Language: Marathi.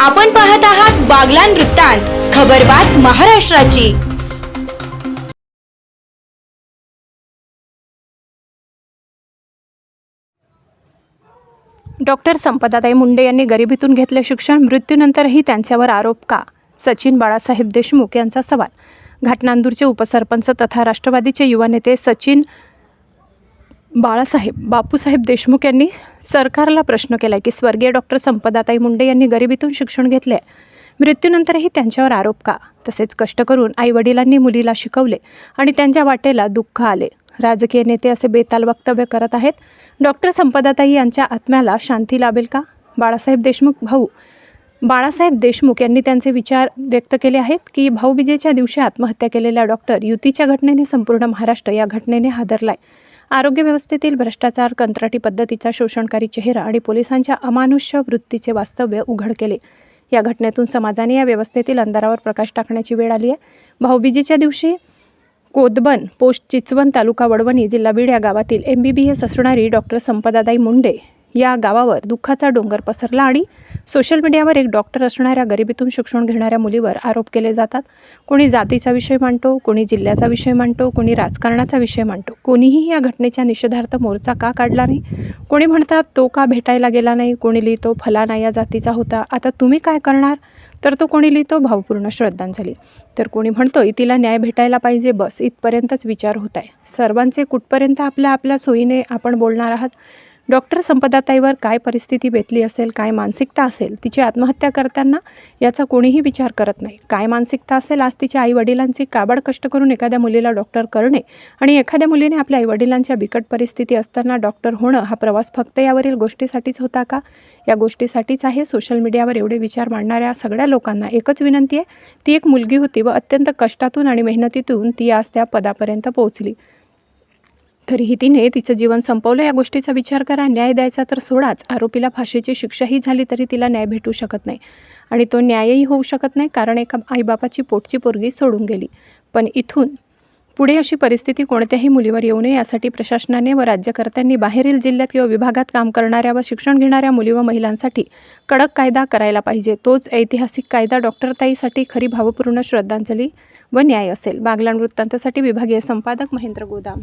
आपण पाहत आहात बागलान वृत्तांत खबरबात महाराष्ट्राची. डॉक्टर संपदाताई मुंडे यांनी गरिबीतून घेतले शिक्षण मृत्यूनंतरही त्यांच्यावर आरोप का? सचिन बाळासाहेब देशमुख यांचा सवाल. घाटनांदूरचे उपसरपंच तथा राष्ट्रवादीचे युवा नेते सचिन बाळासाहेब बापूसाहेब देशमुख यांनी सरकारला प्रश्न केला की स्वर्गीय डॉक्टर संपदाताई मुंडे यांनी गरिबीतून शिक्षण घेतले मृत्यूनंतरही त्यांच्यावर आरोप का? तसेच कष्ट करून आईवडिलांनी मुलीला शिकवले आणि त्यांच्या वाटेला दुःख आले. राजकीय नेते असे बेताल वक्तव्य करत आहेत. डॉक्टर संपदाताई यांच्या आत्म्याला शांती लाभेल का? बाळासाहेब देशमुख भाऊ बाळासाहेब देशमुख यांनी त्यांचे विचार व्यक्त केले आहेत की भाऊबीजेच्या दिवशी आत्महत्या केलेल्या डॉक्टर युतीच्या घटनेने संपूर्ण महाराष्ट्र या घटनेने हादरलाय. आरोग्य व्यवस्थेतील भ्रष्टाचार कंत्राटी पद्धतीचा शोषणकारी चेहरा आणि पोलिसांच्या अमानुष्य वृत्तीचे वास्तव्य उघड केले. या घटनेतून समाजाने या व्यवस्थेतील अंधारावर प्रकाश टाकण्याची वेळ आली आहे. भाऊबीजेच्या दिवशी कोदबन पोस्ट चिचवन तालुका वडवणी जिल्हा बीड या गावातील एम बी बी एस असणारी डॉक्टर संपदादाई मुंडे या गावावर दुःखाचा डोंगर पसरला आणि सोशल मीडियावर एक डॉक्टर असणाऱ्या गरिबीतून शिक्षण घेणाऱ्या मुलीवर आरोप केले जातात. कोणी जातीचा विषय मांडतो कोणी जिल्ह्याचा विषय मांडतो कोणी राजकारणाचा विषय मांडतो. कोणीही या घटनेच्या निषेधार्थ मोर्चा का काढला नाही? कोणी म्हणतात तो का भेटायला गेला नाही? कोणी लिहितो फलाना या जातीचा होता. आता तुम्ही काय करणार? तर तो कोणी लिहितो भावपूर्ण श्रद्धांजली. तर कोणी म्हणतो तिला न्याय भेटायला पाहिजे बस. इथपर्यंतच विचार होत आहे. सर्वांचे कुठपर्यंत आपल्या आपल्या सोयीने आपण बोलणार आहात? डॉक्टर संपदाताईवर काय परिस्थिती बेतली असेल काय मानसिकता असेल तिची आत्महत्या करताना याचा कोणीही विचार करत नाही. काय मानसिकता असेल आज तिच्या आईवडिलांची काबड कष्ट करून एखाद्या मुलीला डॉक्टर करणे आणि एखाद्या मुलीने आपल्या आईवडिलांच्या बिकट परिस्थिती असताना डॉक्टर होणं हा प्रवास फक्त यावरील गोष्टीसाठीच होता का? या गोष्टीसाठीच आहे सोशल मीडियावर एवढे विचार मांडणाऱ्या सगळ्या लोकांना एकच विनंती आहे ती एक मुलगी होती व अत्यंत कष्टातून आणि मेहनतीतून ती आज त्या पदापर्यंत पोहोचली. तरीही तिने तिचं जीवन संपवलं या गोष्टीचा विचार करा न्याय द्यायचा तर सोडाच. आरोपीला फाशीची शिक्षाही झाली तरी तिला न्याय भेटू शकत नाही. आणि तो न्यायही होऊ शकत नाही कारण एका आईबापाची पोटची पोरगी सोडून गेली. पण इथून पुढे अशी परिस्थिती कोणत्याही मुलीवर येऊ नये यासाठी प्रशासनाने व राज्यकर्त्यांनी बाहेरील जिल्ह्यात किंवा विभागात काम करणाऱ्या व शिक्षण घेणाऱ्या मुली व महिलांसाठी कडक कायदा करायला पाहिजे. तोच ऐतिहासिक कायदा डॉक्टरताईसाठी खरी भावपूर्ण श्रद्धांजली व न्याय असेल. बागलाण वृत्तांतासाठी विभागीय संपादक महेंद्र गोदाम.